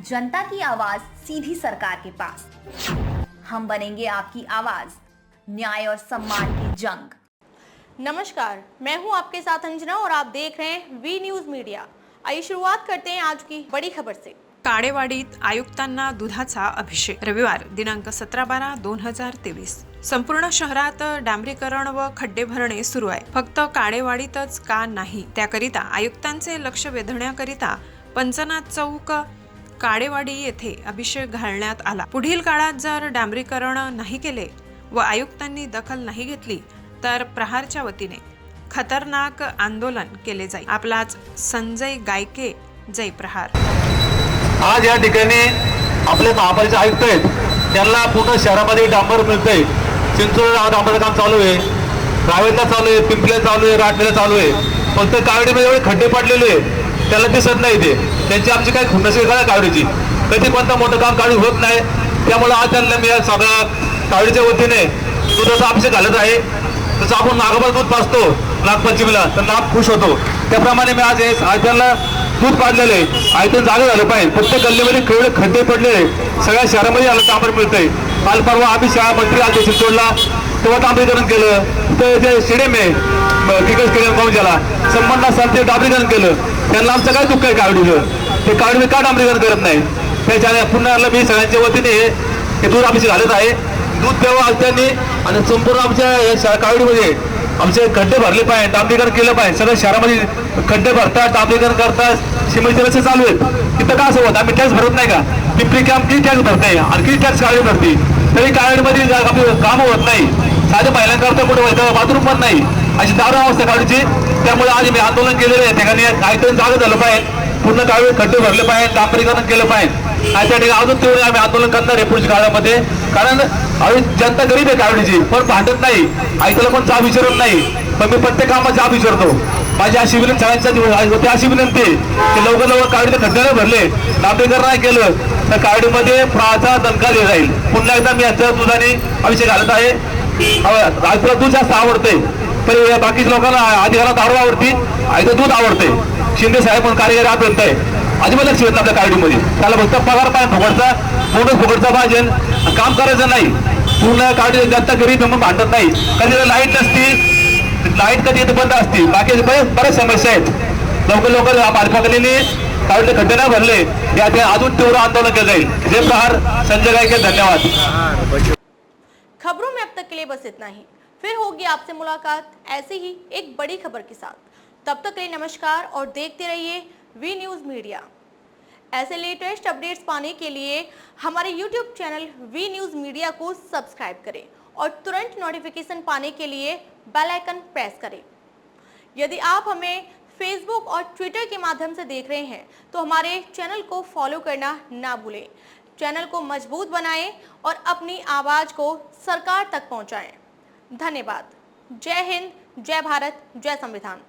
जनता की आवाज सीधी सरकार के पास। हम बनेंगे आपकी आवाज न्याय और सम्मान की जंग। नमस्कार मैं हूं आपके साथ अंजना और आप देख रहे हैं वी न्यूज मीडिया आइए शुरुआत करते हैं आज की बड़ी खबर से। काळेवाडीत आयुक्तांना दुधाचा अभिषेक। रविवार दिनांक सतरा बारा दोन हजार तेवीस. संपूर्ण शहरात डांबरीकरण व खड्डे भरणे सुरू आहे. फक्त काळेवाडीतच का नाही? त्याकरिता आयुक्तांचे लक्ष वेधण्याकरिता पंचनाथ चौक काळेवाडी येथे अभिषेक घालण्यात आला. पुढील काळात जर डांबरीकरण नाही केले व आयुक्तांनी दखल नाही घेतली तर प्रहारच्या वतीने खतरनाक आंदोलन केले जाईल. आपलाच संजय गायके जय प्रहार. आज या ठिकाणी आपले महापालिका आयुक्त आहेत. त्यांना पूर्ण शहरामध्ये डांबर मिळतंय. चिंचोड डांबर काम चालू आहे. रावेला चालू आहे पिंपल्या चालू आहे राटलेला चालू आहे. फक्त कावडीमध्ये एवढे खड्डे पडलेले आहे त्याला दिसत नाही ते. त्यांची आमची काही खुन्नस कळा कावडीची. कधी कोणतं मोठं काम काढू होत नाही. त्यामुळे आज त्यांना मी आज सगळ्या कावडीच्या वतीने दुधाचा अभिषेक घालत आहे तसं आपण नागोबा दूध पाचतो नागपंचमीला. तर नाग खुश होतो. त्याप्रमाणे मी आज हे आज दूध पाडलेलं आहे. आयत्यान जागा झालं पाहिजे. प्रत्येक गल्लीमध्ये केवढे खड्डे पडलेले सगळ्या शहरामध्ये आलं डांबर मिळतंय. काल परवा आम्ही शाळा मंत्री आले चिंचोडला तेव्हा डांबरीकरण केलं. तर जे स्टेडियम आहे क्रिकेट स्टेडियम पाहून ज्याला संबंध सर ते डांबरीकरण केलं. त्यांना आमचं काय दुःख आहे कावडीचं ते कावडी का डांबरीकरण करत नाही? त्याच्या पुन्हा मी सगळ्यांच्या वतीने हे दूध आमची घालत आहे. दूध द्यावं आज त्यांनी आणि संपूर्ण आमच्या या कावडीमध्ये आमचे खड्डे भरले पाहिजे डांबरीकरण केलं पाहिजे. सगळ्या शहरामध्ये खड्डे भरतात डांबरीकरण करतात. सिमेंटचे रस्ते चालू आहेत. तिथं का असं होतं? आम्ही टॅक्स भरत नाही का? पिंपरी कॅम्प किती टॅक्स भरत नाही. आणखी टॅक्स काढली भरती. तरी कावडीमध्ये आपली कामं होत नाही. साधं महिलांकरता कुठं व्हायचं बाथरूम पण नाही. अशी दारू अवस्था काढूची. त्यामुळे आज मी आंदोलन केलेलं आहे. ठिकाणी काहीतरी जागा झालं पाहिजे. पूर्ण काळवे खड्डे भरले पाहिजे. डांबरीकरण केलं पाहिजे. आणि त्या ठिकाणी अजून तेवढे आम्ही आंदोलन करणार आहे पुढच्या काळामध्ये. कारण आम्ही जनता गरीब आहे कावडीची पण भांडत नाही. ऐकायला पण चहा विचारत नाही. पण मी प्रत्येक कामात चहा विचारतो. माझी अशी विनंती सगळ्यांच्या होती अशी विनंती की लवकर लवकर कावडीचे खड्डे नाही भरले. डांबरीकरण नाही केलं तर कावडीमध्ये प्राचा दणका दिला जाईल पुन्हा एकदा मी याच्या दुधाने अभिषेक घालत आहे. राजूला दूध जास्त आवडते तर बाकीच्या लोकांना अधिकारात दारू आवडते आईचं दूध आवडते शिंदे साहेब पण कार्यकारी अभियंता आहे. अजिबात लक्ष येत आपल्या कार्डीमध्ये त्याला फक्त पगार पाहिजे फुकटचा पूर्ण फुकटचा पाहिजे. काम करायचं नाही. पूर्ण कार्डी जनता गरीब म्हणून भांडत नाही. कधी लाइट नसती लाइट कधी येते बंद असते. बाकी बरेच बऱ्याच समस्या आहेत. लवकर लवकर पालकाकडे कावडीचे खड्डे नाही भरले. या अजून तीव्र आंदोलन केलं जाईल. जे प्रहार संजय गायके धन्यवाद. खबरों में अब तक के लिए बस इतना ही। फिर होगी आपसे मुलाकात, ऐसे ही एक बड़ी खबर के साथ। तब तक के लिए नमस्कार और देखते रहिए वी न्यूज़ मीडिया ऐसे लेटेस्ट अपडेट्स पाने के लिए हमारे YouTube channel V news media को सब्सक्राइब करें और तुरंत नोटिफिकेशन पाने के लिए बेल आइकन प्रेस करें। यदि आप हमें फेसबुक और ट्विटर के माध्यम से देख रहे हैं तो हमारे चैनल को फॉलो करना ना भूलें। चैनल को मजबूत बनाएं और अपनी आवाज को सरकार तक पहुंचाएं। धन्यवाद। जय हिंद जय भारत जय संविधान।